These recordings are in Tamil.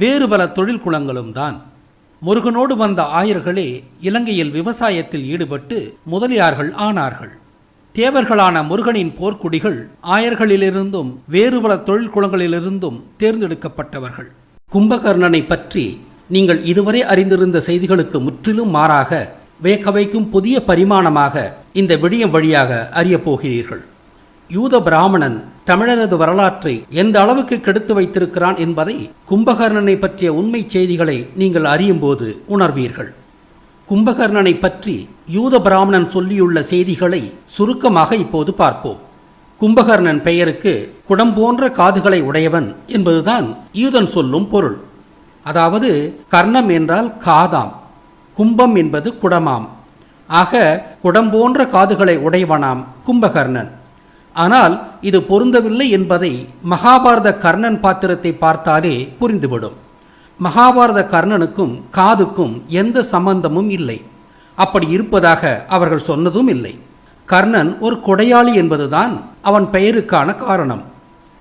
வேறு பல தொழில் குளங்களும் தான். முருகனோடு வந்த ஆயர்களே இலங்கையில் விவசாயத்தில் ஈடுபட்டு முதலியார்கள் ஆனார்கள். தேவர்களான முருகனின் போர்க்குடிகள் ஆயர்களிலிருந்தும் வேறு பல தொழில் குளங்களிலிருந்தும் தேர்ந்தெடுக்கப்பட்டவர்கள். கும்பகர்ணனை பற்றி நீங்கள் இதுவரை அறிந்திருந்த செய்திகளுக்கு முற்றிலும் மாறாக வியக்க வைக்கும் புதிய பரிமாணமாக இந்த விடியம் வழியாக அறியப் போகிறீர்கள். யூத பிராமணன் தமிழரது வரலாற்றை எந்த அளவுக்கு கெடுத்து வைத்திருக்கிறான் என்பதை கும்பகர்ணனை பற்றிய உண்மை செய்திகளை நீங்கள் அறியும்போது உணர்வீர்கள். கும்பகர்ணனை பற்றி யூத பிராமணன் சொல்லியுள்ள செய்திகளை சுருக்கமாக இப்போது பார்ப்போம். கும்பகர்ணன் பெயருக்கு குடம் போன்ற காதுகளை உடையவன் என்பதுதான் யூதன் சொல்லும் பொருள். அதாவது கர்ணம் என்றால் காதாம் கும்பம் என்பது குடமாம். ஆக குடம் போன்ற காதுகளை உடையவனாம் கும்பகர்ணன். ஆனால் இது பொருந்தவில்லை என்பதை மகாபாரத கர்ணன் பாத்திரத்தை பார்த்தாலே புரிந்துவிடும். மகாபாரத கர்ணனுக்கும் காதுக்கும் எந்த சம்பந்தமும் இல்லை. அப்படி இருப்பதாக அவர்கள் சொன்னதும் இல்லை. கர்ணன் ஒரு கொடையாளி என்பதுதான் அவன் பெயருக்கான காரணம்.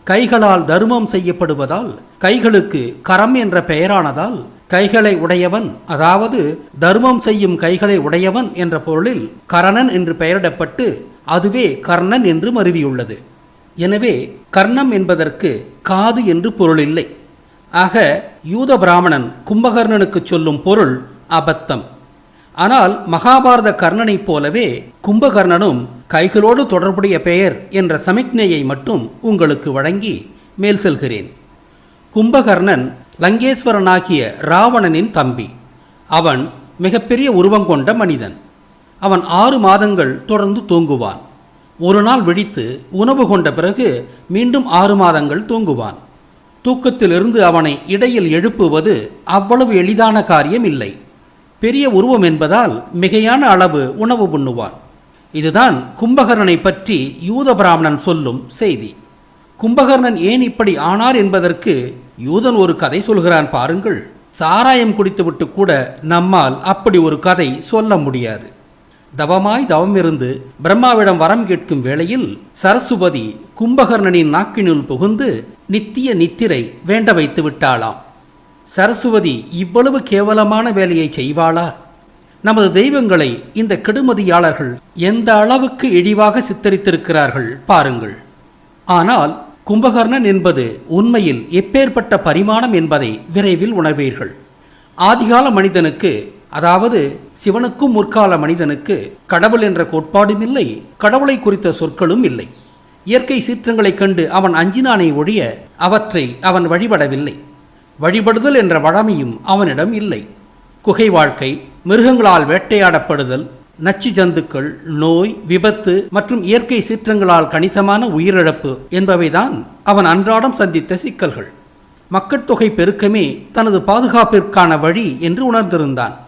கைகளால் தர்மம் செய்யப்படுவதால் கைகளுக்கு கரம் என்ற பெயரானதால் கைகளை உடையவன் அதாவது தர்மம் செய்யும் கைகளை உடையவன் என்ற பொருளில் கரணன் என்று பெயரிடப்பட்டு அதுவே கர்ணன் என்று மருவியுள்ளது. எனவே கர்ணம் என்பதற்கு காது என்று பொருள் இல்லை. ஆக யூத பிராமணன் கும்பகர்ணனுக்கு சொல்லும் பொருள் அபத்தம். ஆனால் மகாபாரத கர்ணனைப் போலவே கும்பகர்ணனும் கைகளோடு தொடர்புடைய பெயர் என்ற சமிக்ஞையை மட்டும் உங்களுக்கு வழங்கி மேல் செல்கிறேன். கும்பகர்ணன் லங்கேஸ்வரனாகிய ராவணனின் தம்பி. அவன் மிகப்பெரிய உருவம் கொண்ட மனிதன். அவன் ஆறு மாதங்கள் தொடர்ந்து தூங்குவான். ஒரு நாள் விழித்து உணவு கொண்ட பிறகு மீண்டும் ஆறு மாதங்கள் தூங்குவான். தூக்கத்திலிருந்து அவனை இடையில் எழுப்புவது அவ்வளவு எளிதான காரியம் இல்லை. பெரிய உருவம் என்பதால் மிகையான அளவு உணவு உண்ணுவான் இதுதான் கும்பகர்ணனை பற்றி யூத பிராமணன் சொல்லும் செய்தி. கும்பகர்ணன் ஏன் இப்படி ஆனார் என்பதற்கு யூதன் ஒரு கதை சொல்கிறான் பாருங்கள். சாராயம் குடித்துவிட்டு கூட நம்மால் அப்படி ஒரு கதை சொல்ல முடியாது. தவமாய் தவமிருந்து பிரம்மாவிடம் வரம் கேட்கும் வேளையில் சரஸ்வதி கும்பகர்ணனின் நாக்கினுள் புகுந்து நித்திய நித்திரை வேண்ட வைத்து விட்டாளாம். சரஸ்வதி இவ்வளவு கேவலமான வேலையை செய்வாளா? நமது தெய்வங்களை இந்த கெடுமதியாளர்கள் எந்த அளவுக்கு இழிவாக சித்தரித்திருக்கிறார்கள் பாருங்கள். ஆனால் கும்பகர்ணன் என்பது உண்மையில் எப்பேற்பட்ட பரிமாணம் என்பதை விரைவில் உணர்வீர்கள். ஆதிகால மனிதனுக்கு அதாவது சிவனுக்கும் முற்கால மனிதனுக்கு கடவுள் என்ற கோட்பாடும் இல்லை கடவுளை குறித்த சொற்களும் இல்லை. இயற்கை சீற்றங்களைக் கண்டு அவன் அஞ்சினானை ஒழிய அவற்றை அவன் வழிபடவில்லை. வழிபடுதல் என்ற வழமையும் அவனிடம் இல்லை. குகை வாழ்க்கை மிருகங்களால் வேட்டையாடப்படுதல் நச்சு ஜந்துக்கள் நோய் விபத்து மற்றும் இயற்கை சீற்றங்களால் கணிசமான உயிரிழப்பு என்பவைதான் அவன் அன்றாடம் சந்தித்த சிக்கல்கள். மக்கட்தொகை பெருக்கமே தனது பாதுகாப்பிற்கான வழி என்று உணர்ந்திருந்தான்.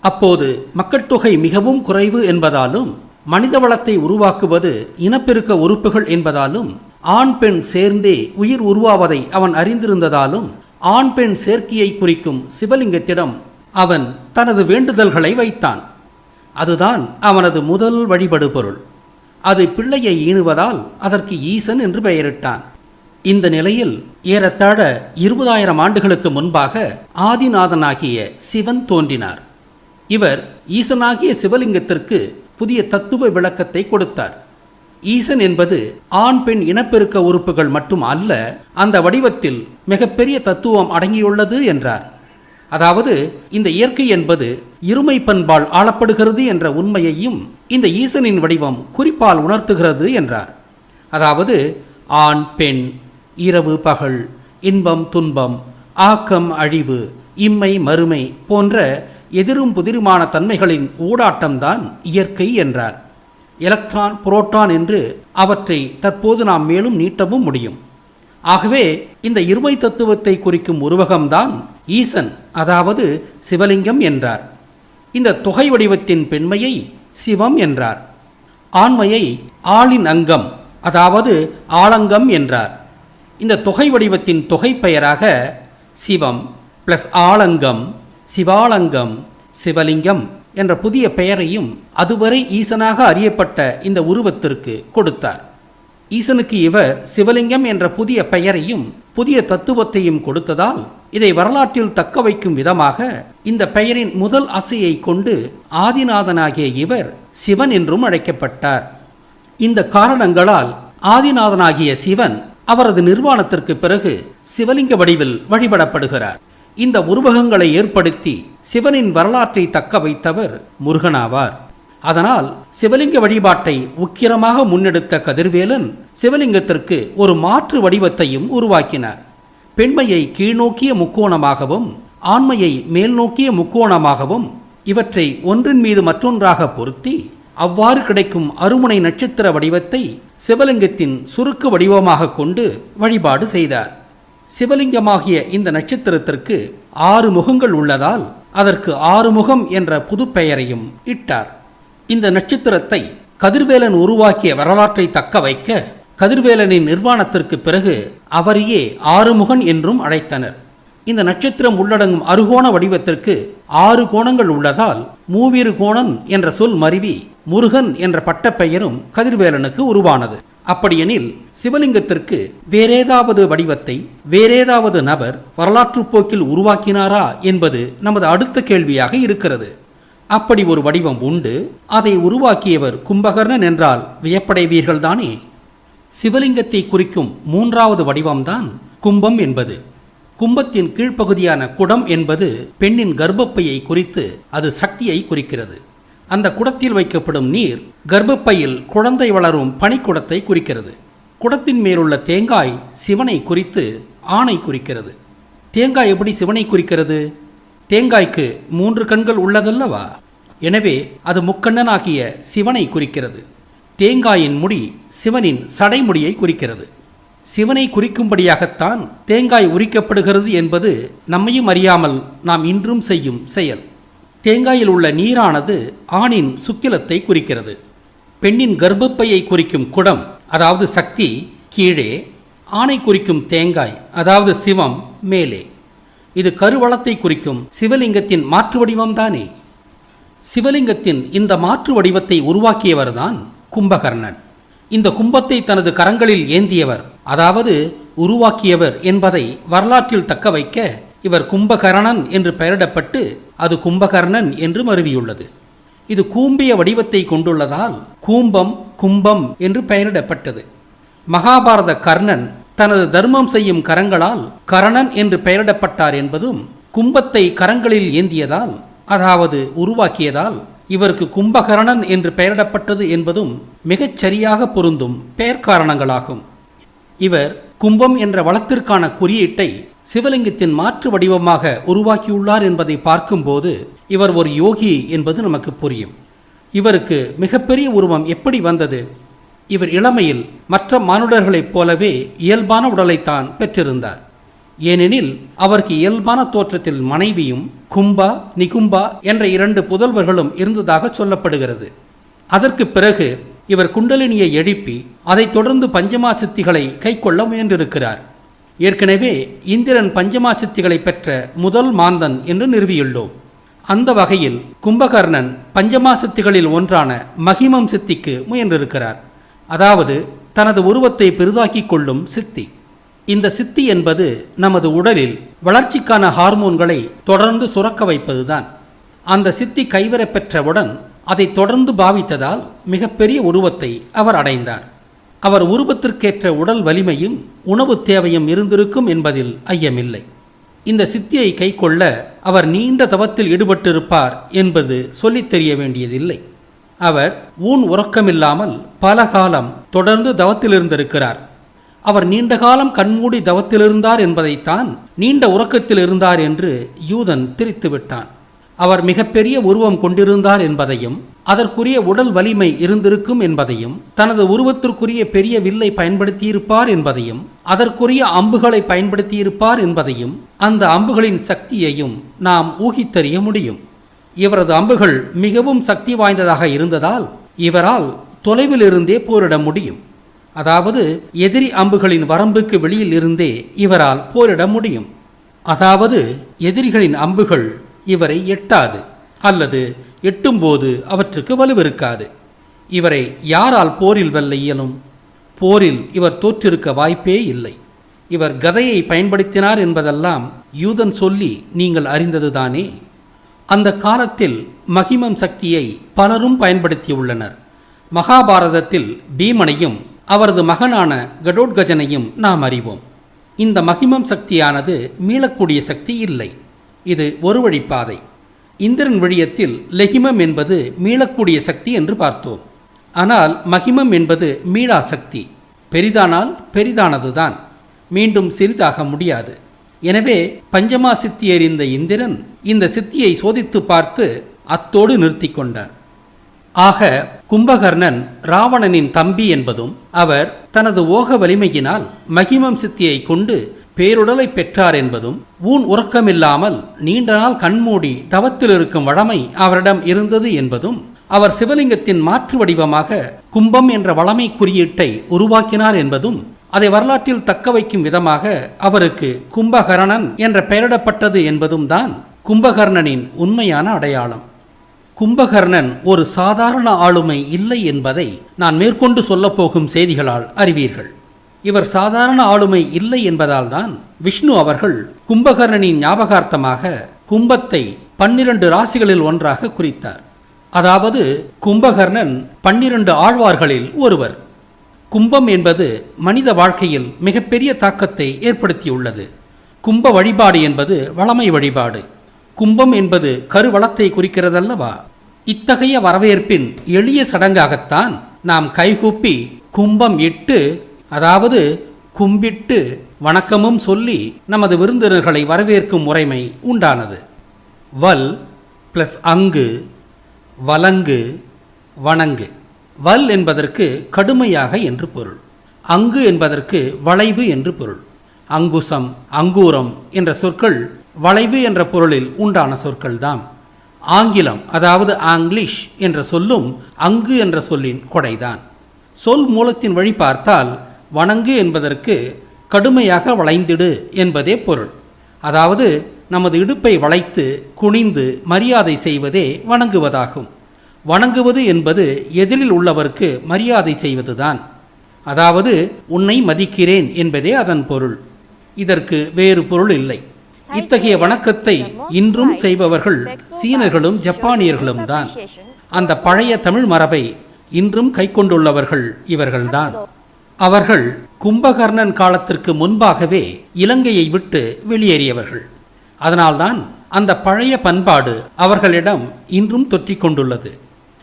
அப்போது மக்கட்தொகை மிகவும் குறைவு என்பதாலும் மனித வளத்தை உருவாக்குவது இனப்பெருக்க உறுப்புகள் என்பதாலும் ஆண் பெண் சேர்ந்தே உயிர் உருவாவதை அவன் அறிந்திருந்ததாலும் ஆண் பெண் சேர்க்கையை குறிக்கும் சிவலிங்கத்திடம் அவன் தனது வேண்டுதல்களை வைத்தான். அதுதான் அவனது முதல் வழிபடு பொருள் அது பிள்ளையை ஈணுவதால் அதற்கு ஈசன் என்று பெயரிட்டான். இந்த நிலையில் ஏறத்தாழ இருபதாயிரம் ஆண்டுகளுக்கு முன்பாக ஆதிநாதனாகிய சிவன் தோன்றினார். இவர் ஈசனாகிய சிவலிங்கத்திற்கு புதிய தத்துவ விளக்கத்தை கொடுத்தார். ஈசன் என்பது ஆண் பெண் இனப்பெருக்க உறுப்புகள் மட்டும் அல்ல அந்த வடிவத்தில் மிகப்பெரிய தத்துவம் அடங்கியுள்ளது என்றார். அதாவது இந்த இயற்கை என்பது இருமை பண்பால் ஆளப்படுகிறது என்ற உண்மையையும் இந்த ஈசனின் வடிவம் குறிப்பால் உணர்த்துகிறது என்றார். அதாவது ஆண் பெண் இரவு பகல் இன்பம் துன்பம் ஆக்கம் அழிவு இம்மை மறுமை போன்ற எதிரும் புதிருமான தன்மைகளின் ஊடாட்டம்தான் இயற்கை என்றார். எலக்ட்ரான் புரோட்டான் என்று அவற்றை தற்போது நாம் மேலும் நீட்டவும் முடியும். ஆகவே இந்த இருமை தத்துவத்தை குறிக்கும் உருவகம்தான் ஈசன் அதாவது சிவலிங்கம் என்றார். இந்த தொகை வடிவத்தின் பெண்மையை சிவம் என்றார். ஆண்மையை ஆளின் அங்கம் அதாவது ஆலங்கம் என்றார். இந்த தொகை வடிவத்தின் தொகை பெயராக சிவம் பிளஸ் ஆலங்கம் சிவாலங்கம் சிவலிங்கம் என்ற புதிய பெயரையும் அதுவரை ஈசனாக அறியப்பட்ட இந்த உருவத்திற்கு கொடுத்தார். ஈசனுக்கு இவர் சிவலிங்கம் என்ற புதிய பெயரையும் புதிய தத்துவத்தையும் கொடுத்ததால் இதை வரலாற்றில் தக்க வைக்கும் விதமாக இந்த பெயரின் முதல் அசையை கொண்டு ஆதிநாதனாகிய இவர் சிவன் என்றும் அழைக்கப்பட்டார். இந்த காரணங்களால் ஆதிநாதனாகிய சிவன் அவரது நிர்வாணத்திற்கு பிறகு சிவலிங்க வடிவில் வழிபடப்படுகிறார். இந்த உருவகங்களை ஏற்படுத்தி சிவனின் வரலாற்றை தக்க வைத்தவர் முருகனாவார். அதனால் சிவலிங்க வழிபாட்டை உக்கிரமாக முன்னெடுத்த கதிர்வேலன் சிவலிங்கத்திற்கு ஒரு மாற்று வடிவத்தையும் உருவாக்கினார். பெண்மையை கீழ்நோக்கிய முக்கோணமாகவும் ஆண்மையை மேல்நோக்கிய முக்கோணமாகவும் இவற்றை ஒன்றின் மீது மற்றொன்றாக பொருத்தி அவ்வாறு கிடைக்கும் அருமுனை நட்சத்திர வடிவத்தை சிவலிங்கத்தின் சுருக்கு வடிவமாக கொண்டு வழிபாடு செய்தார். சிவலிங்கமாகிய இந்த நட்சத்திரத்திற்கு ஆறு முகங்கள் உள்ளதால் அதற்கு ஆறுமுகம் என்ற புது பெயரையும் இட்டார். இந்த நட்சத்திரத்தை கதிர்வேலன் உருவாக்கிய வரலாற்றை தக்க வைக்க கதிர்வேலனின் நிர்வாணத்திற்கு பிறகு அவரையே ஆறுமுகன் என்றும் அழைத்தனர். இந்த நட்சத்திரம் உள்ளடங்கும் அருகோண வடிவத்திற்கு ஆறு கோணங்கள் உள்ளதால் மூவிரு கோணன் என்ற சொல் மருவி முருகன் என்ற பட்டப்பெயரும் கதிர்வேலனுக்கு உருவானது. அப்படியெனில் சிவலிங்கத்திற்கு வேறேதாவது வடிவத்தை வேறேதாவது நபர் வரலாற்றுப் போக்கில் உருவாக்கினாரா என்பது நமது அடுத்த கேள்வியாக இருக்கிறது. அப்படி ஒரு வடிவம் உண்டு. அதை உருவாக்கியவர் கும்பகர்ணன் என்றால் வியப்படைவீர்கள்தானே? சிவலிங்கத்தை குறிக்கும் மூன்றாவது வடிவம்தான் கும்பம் என்பது. கும்பத்தின் கீழ்ப்பகுதியான குடம் என்பது பெண்ணின் கர்ப்பப்பையை குறித்து அது சக்தியை குறிக்கிறது. அந்த குடத்தில் வைக்கப்படும் நீர் கர்ப்பப்பையில் குழந்தை வளரும் பனிக்குடத்தை குறிக்கிறது. குடத்தின் மேலுள்ள தேங்காய் சிவனை குறித்து ஆணை குறிக்கிறது. தேங்காய் எப்படி சிவனை குறிக்கிறது? தேங்காய்க்கு மூன்று கண்கள் உள்ளதல்லவா? எனவே அது முக்கண்ணனாகிய சிவனை குறிக்கிறது. தேங்காயின் முடி சிவனின் சடைமுடியை குறிக்கிறது. சிவனை குறிக்கும்படியாகத்தான் தேங்காய் உரிக்கப்படுகிறது என்பது நம்மையும் அறியாமல் நாம் இன்றும் செய்யும் செயல். தேங்காயில் உள்ள நீரானது ஆணின் சுக்கிலத்தை குறிக்கிறது. பெண்ணின் கர்ப்பப்பையை குறிக்கும் குடம் அதாவது சக்தி கீழே. ஆணை குறிக்கும் தேங்காய் அதாவது சிவம் மேலே. இது கருவளத்தை குறிக்கும் சிவலிங்கத்தின் மாற்று வடிவம்தானே? சிவலிங்கத்தின் இந்த மாற்று வடிவத்தை உருவாக்கியவர்தான் கும்பகர்ணன். இந்த கும்பத்தை தனது கரங்களில் ஏந்தியவர் அதாவது உருவாக்கியவர் என்பதை வரலாற்றில் தக்க வைக்க இவர் கும்பகர்ணன் என்று பெயரிடப்பட்டு அது கும்பகர்ணன் என்று மருவியுள்ளது. இது கூம்பிய வடிவத்தை கொண்டுள்ளதால் கூம்பம் கும்பம் என்று பெயரிடப்பட்டது. மகாபாரத கர்ணன் தனது தர்மம் செய்யும் கரங்களால் கரணன் என்று பெயரிடப்பட்டார் என்பதும் கும்பத்தை கரங்களில் ஏந்தியதால் அதாவது உருவாக்கியதால் இவருக்கு கும்பகரணன் என்று பெயரிடப்பட்டது என்பதும் மிகச் சரியாக பொருந்தும் பெயர் காரணங்களாகும். இவர் கும்பம் என்ற வளத்திற்கான குறியீட்டை சிவலிங்கத்தின் மாற்று வடிவமாக உருவாக்கியுள்ளார் என்பதை பார்க்கும்போது இவர் ஒரு யோகி என்பது நமக்கு புரியும். இவருக்கு மிகப்பெரிய உருவம் எப்படி வந்தது? இவர் இளமையில் மற்ற மானுடர்களைப் போலவே இயல்பான உடலைத்தான் பெற்றிருந்தார். ஏனெனில் அவருக்கு இயல்பான தோற்றத்தில் மனைவியும் கும்பா நிகும்பா என்ற இரண்டு புதல்வர்களும் இருந்ததாக சொல்லப்படுகிறது. அதற்கு பிறகு இவர் குண்டலினியை எழுப்பி அதைத் தொடர்ந்து பஞ்சமா சித்திகளை கைக்கொள்ள முயன்றிருக்கிறார். ஏற்கனவே இந்திரன் பஞ்சமா சித்திகளை பெற்ற முதல் மாந்தன் என்று நிறுவியுள்ளோம். அந்த வகையில் கும்பகர்ணன் பஞ்சமா சித்திகளில் ஒன்றான மகிமம் சித்திக்கு முயன்றிருக்கிறார். அதாவது தனது உருவத்தை பெரிதாக்கிக் கொள்ளும் சித்தி. இந்த சித்தி என்பது நமது உடலில் வளர்ச்சிக்கான ஹார்மோன்களை தொடர்ந்து சுரக்க வைப்பதுதான். அந்த சித்தி கைவரப்பெற்றவுடன் அதை தொடர்ந்து பாவித்ததால் மிகப்பெரிய உருவத்தை அவர் அடைந்தார். அவர் உருவத்திற்கேற்ற உடல் வலிமையும் உணவு தேவையும் இருந்திருக்கும் என்பதில் ஐயமில்லை. இந்த சித்தியை கைக்கொள்ள அவர் நீண்ட தவத்தில் ஈடுபட்டிருப்பார் என்பது சொல்லித் தெரிய வேண்டியதில்லை. அவர் ஊன் உறக்கமில்லாமல் பல காலம் தொடர்ந்து தவத்தில் இருந்திருக்கிறார் அவர் நீண்ட காலம் கண்மூடி தவத்திலிருந்தார் என்பதைத்தான் நீண்ட உறக்கத்தில் இருந்தார் என்று யூதன் திரித்து விட்டான் அவர் மிகப்பெரிய உருவம் கொண்டிருந்தார் என்பதையும் அதற்குரிய உடல் வலிமை இருந்திருக்கும் என்பதையும் தனது உருவத்திற்குரிய பெரிய வில்லை பயன்படுத்தியிருப்பார் என்பதையும் அதற்குரிய அம்புகளை பயன்படுத்தியிருப்பார் என்பதையும் அந்த அம்புகளின் சக்தியையும் நாம் ஊகித்தறிய முடியும். இவரது அம்புகள் மிகவும் சக்தி வாய்ந்ததாக இருந்ததால் இவரால் தொலைவிலிருந்தே போரிட முடியும். அதாவது எதிரி அம்புகளின் வரம்புக்கு வெளியில் இருந்தே இவரால் போரிட முடியும். அதாவது எதிரிகளின் அம்புகள் இவரை எட்டாது அல்லது எட்டும்போது அவற்றுக்கு வலுவிருக்காது. இவரை யாரால் போரில் வெல்ல இயலும்? போரில் இவர் தோற்றிருக்க வாய்ப்பே இல்லை. இவர் கதையை பயன்படுத்தினார் என்பதெல்லாம் யூதன் சொல்லி நீங்கள் அறிந்ததுதானே? அந்த காலத்தில் மகிமம் சக்தியை பலரும் பயன்படுத்தியுள்ளனர். மகாபாரதத்தில் பீமனையும் அவரது மகனான கடோட்கஜனையும் நாம் அறிவோம். இந்த மகிமம் சக்தியானது மீளக்கூடிய சக்தி இல்லை. இது ஒரு வழிப்பாதை இந்திரன் விழியத்தில் லெகிமம் என்பது மீளக்கூடிய சக்தி என்று பார்த்தோம். ஆனால் மகிமம் என்பது மீளா சக்தி பெரிதானால் பெரிதானதுதான். மீண்டும் சிறிதாக முடியாது. எனவே பஞ்சமா சித்தியறிந்த இந்திரன் இந்த சித்தியை சோதித்து பார்த்து அத்தோடு நிறுத்தி கொண்டார். ஆக கும்பகர்ணன் ராவணனின் தம்பி என்பதும் அவர் தனது ஓக வலிமையினால் மகிமம் சித்தியை கொண்டு பேருடலை பெற்றார் என்பதும் ஊன் உறக்கமில்லாமல் நீண்ட நாள் கண்மூடி தவத்தில் இருக்கும் வழமை அவரிடம் இருந்தது என்பதும் அவர் சிவலிங்கத்தின் மாற்று வடிவமாக கும்பம் என்ற வளமை குறியீட்டை உருவாக்கினார் என்பதும் அதை வரலாற்றில் தக்க வைக்கும் விதமாக அவருக்கு கும்பகர்ணன் என்ற பெயரிடப்பட்டது என்பதும் தான் கும்பகர்ணனின் உண்மையான அடையாளம். கும்பகர்ணன் ஒரு சாதாரண ஆளுமை இல்லை என்பதை நான் மேற்கொண்டு சொல்லப்போகும் செய்திகளால் அறிவீர்கள். இவர் சாதாரண ஆளுமை இல்லை என்பதால் தான் விஷ்ணு அவர்கள் கும்பகர்ணனின் ஞாபகார்த்தமாக கும்பத்தை பன்னிரண்டு ராசிகளில் ஒன்றாக குறித்தார். அதாவது கும்பகர்ணன் பன்னிரண்டு ஆழ்வார்களில் ஒருவர். கும்பம் என்பது மனித வாழ்க்கையில் மிகப்பெரிய தாக்கத்தை ஏற்படுத்தியுள்ளது. கும்ப வழிபாடு என்பது வளமை வழிபாடு. கும்பம் என்பது கருவளத்தை குறிக்கிறதல்லவா? இத்தகைய வரவேற்பின் எளிய சடங்காகத்தான் நாம் கைகூப்பி கும்பம் இட்டு அதாவது கும்பிட்டு வணக்கமும் சொல்லி நமது விருந்தினர்களை வரவேற்கும் முறைமை உண்டானது. வல் பிளஸ் அங்கு வலங்கு வணங்கு. வல் என்பதற்கு கடுமையாக என்று பொருள். அங்கு என்பதற்கு வளைவு என்று பொருள். அங்குசம் அங்கூரம் என்ற சொற்கள் வளைவு என்ற பொருளில் உண்டான சொற்கள்தாம். ஆங்கிலம் அதாவது ஆங்கிலிஷ் என்ற சொல்லும் அங்கு என்ற சொல்லின் கொடைதான். சொல் மூலத்தின் வழி பார்த்தால் வணங்கு என்பதற்கு கடுமையாக வளைந்திடு என்பதே பொருள். அதாவது நமது இடுப்பை வளைத்து குனிந்து மரியாதை செய்வதே வணங்குவதாகும். வணங்குவது என்பது எதிரில் உள்ளவருக்கு மரியாதை செய்வதுதான். அதாவது உன்னை மதிக்கிறேன் என்பதே அதன் பொருள். இதற்கு வேறு பொருள் இல்லை. இத்தகைய வணக்கத்தை இன்றும் செய்பவர்கள் சீனர்களும் ஜப்பானியர்களும் தான் அந்த பழைய தமிழ் மரபை இன்றும் கைக்கொண்டுள்ளவர்கள் இவர்கள்தான். அவர்கள் கும்பகர்ணன் காலத்திற்கு முன்பாகவே இலங்கையை விட்டு வெளியேறியவர்கள். அதனால்தான் அந்த பழைய பண்பாடு அவர்களிடம் இன்றும் தொற்றிக் கொண்டுள்ளது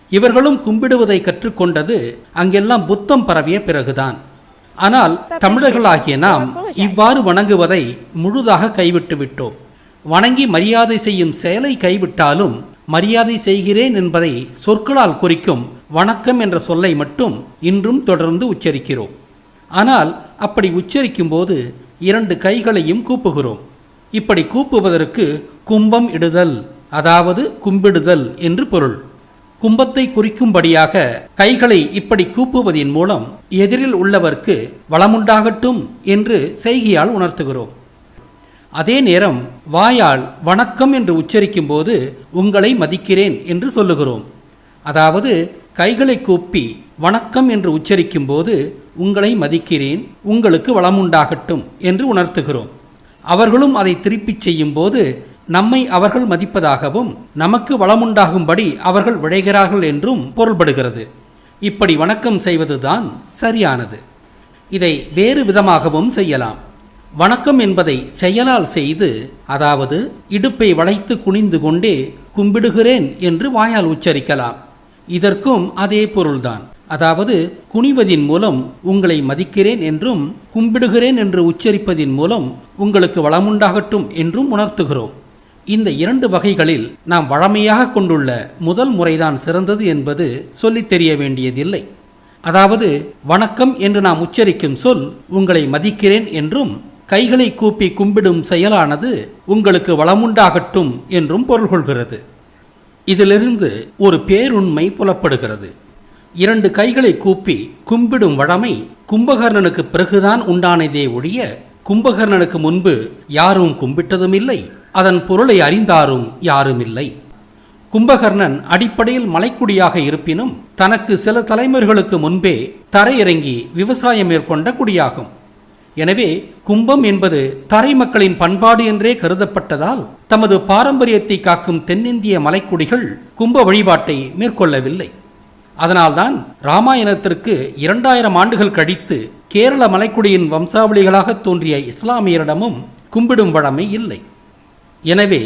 இவர்களும் கும்பிடுவதை கற்றுக்கொண்டது அங்கெல்லாம் புத்தம் பரவிய பிறகுதான். ஆனால் தமிழர்களாகிய நாம் இவ்வாறு வணங்குவதை முழுதாக கைவிட்டு விட்டோம். வணங்கி மரியாதை செய்யும் செயலை கைவிட்டாலும் மரியாதை செய்கிறேன் என்பதை சொற்களால் குறிக்கும் வணக்கம் என்ற சொல்லை மட்டும் இன்றும் தொடர்ந்து உச்சரிக்கிறோம். ஆனால் அப்படி உச்சரிக்கும் போது இரண்டு கைகளையும் கூப்புகிறோம். இப்படி கூப்புவதற்கு கும்பம் இடுதல் அதாவது கும்பிடுதல் என்று பொருள். கும்பத்தை குறிக்கும்படியாக கைகளை இப்படி கூப்புவதின் மூலம் எதிரில் உள்ளவர்க்கு வளமுண்டாகட்டும் என்று செய்கையால் உணர்த்துகிறோம். அதே நேரம் வாயால் வணக்கம் என்று உச்சரிக்கும் போது உங்களை மதிக்கிறேன் என்று சொல்லுகிறோம். அதாவது கைகளை கூப்பி வணக்கம் என்று உச்சரிக்கும் போது உங்களை மதிக்கிறேன் உங்களுக்கு வளமுண்டாகட்டும் என்று உணர்த்துகிறோம். அவர்களும் அதை திருப்பிச் செய்யும் போது நம்மை அவர்கள் மதிப்பதாகவும் நமக்கு வளமுண்டாகும்படி அவர்கள் விழைகிறார்கள் என்றும் பொருள்படுகிறது. இப்படி வணக்கம் செய்வதுதான் சரியானது. இதை வேறு விதமாகவும் செய்யலாம். வணக்கம் என்பதை செயலால் செய்து அதாவது இடுப்பை வளைத்து குனிந்து கொண்டே கும்பிடுகிறேன் என்று வாயால் உச்சரிக்கலாம். இதற்கும் அதே பொருள்தான். அதாவது குனிவதின் மூலம் உங்களை மதிக்கிறேன் என்றும் கும்பிடுகிறேன் என்று உச்சரிப்பதின் மூலம் உங்களுக்கு வளமுண்டாகட்டும் என்றும் உணர்த்துகிறோம். இந்த இரண்டு வகைகளில் நாம் வழமையாக கொண்டுள்ள முதல் முறைதான் சிறந்தது என்பது சொல்லித் தெரிய வேண்டியதில்லை. அதாவது வணக்கம் என்று நாம் உச்சரிக்கும் சொல் உங்களை மதிக்கிறேன் என்றும் கைகளை கூப்பி கும்பிடும் செயலானது உங்களுக்கு வளமுண்டாகட்டும் என்றும் பொருள் கொள்கிறது. இதிலிருந்து ஒரு பேருண்மை புலப்படுகிறது. இரண்டு கைகளை கூப்பி கும்பிடும் வழமை கும்பகர்ணனுக்கு பிறகுதான் உண்டானதே ஒழிய கும்பகர்ணனுக்கு முன்பு யாரும் கும்பிட்டதும் இல்லை அதன் பொருளை அறிந்தாரும் யாரும் இல்லை கும்பகர்ணன் அடிப்படையில் மலைக்குடியாக இருப்பினும் தனக்கு சில தலைமுறைகளுக்கு முன்பே தரையிறங்கி விவசாயம் மேற்கொண்ட குடியாகும். எனவே கும்பம் என்பது தரை மக்களின் பண்பாடு என்றே கருதப்பட்டதால் தமது பாரம்பரியத்தை காக்கும் தென்னிந்திய மலைக்குடிகள் கும்ப வழிபாட்டை மேற்கொள்ளவில்லை. அதனால்தான் ராமாயணத்திற்கு இரண்டாயிரம் ஆண்டுகள் கழித்து கேரள மலைக்குடியின் வம்சாவளிகளாக தோன்றிய இஸ்லாமியரிடமும் கும்பிடும் வழமை இல்லை. எனவே